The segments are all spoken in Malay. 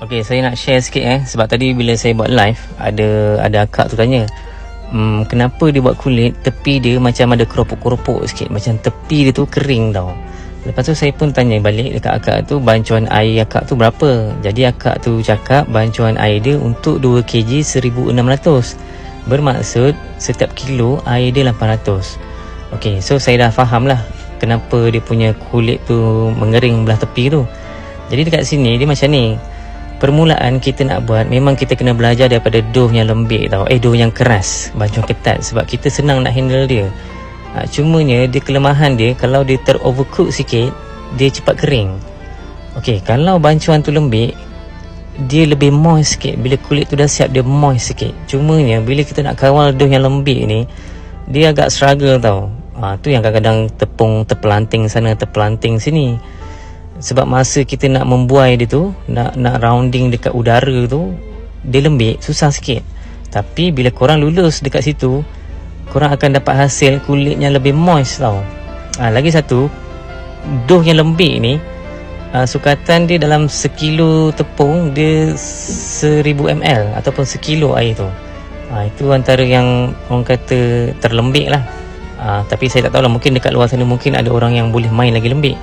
Okay, saya nak share sikit eh sebab tadi bila saya buat live ada ada akak tu tanya hmm, kenapa dia buat kulit tepi dia macam ada keropok-keropok sikit macam tepi dia tu kering tau. Lepas tu saya pun tanya balik dekat akak tu bancuan air akak tu berapa. Jadi akak tu cakap bancuan air dia untuk 2 kg 1600. Bermaksud setiap kilo air dia 800. Okay, so saya dah faham lah kenapa dia punya kulit tu mengering belah tepi tu. Jadi dekat sini dia macam ni permulaan kita nak buat memang kita kena belajar daripada dough yang lembik tau. Eh dough yang keras bancuan ketat sebab kita senang nak handle dia. Ha, cumanya dia kelemahan dia kalau dia ter overcook sikit dia cepat kering. Ok kalau bancuan tu lembik dia lebih moist sikit. Bila kulit tu dah siap dia moist sikit. Cumanya bila kita nak kawal dough yang lembik ni dia agak struggle tau. Ha, tu yang kadang-kadang tepung terpelanting sana terpelanting sini sebab masa kita nak membuai dia tu nak nak rounding dekat udara tu dia lembik susah sikit. Tapi bila korang lulus dekat situ korang akan dapat hasil kulitnya lebih moist tau. Ha, lagi satu dough yang lembik ni ha, sukatan dia dalam sekilo tepung dia 1000 ml ataupun sekilo air tu. Ha, itu antara yang orang kata terlembik lah. Ha, tapi saya tak tahu lah mungkin dekat luar sana mungkin ada orang yang boleh main lagi lembik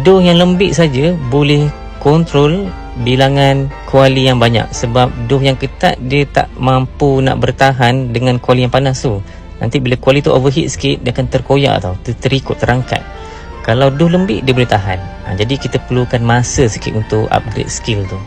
dough yang lembik saja boleh kontrol bilangan kuali yang banyak sebab dough yang ketat dia tak mampu nak bertahan dengan kuali yang panas tu. Nanti bila kuali tu overheat sikit dia akan terkoyak tau ter terikut terangkat. Kalau dough lembik dia boleh tahan. Ha, jadi kita perlukan masa sikit untuk upgrade skill tu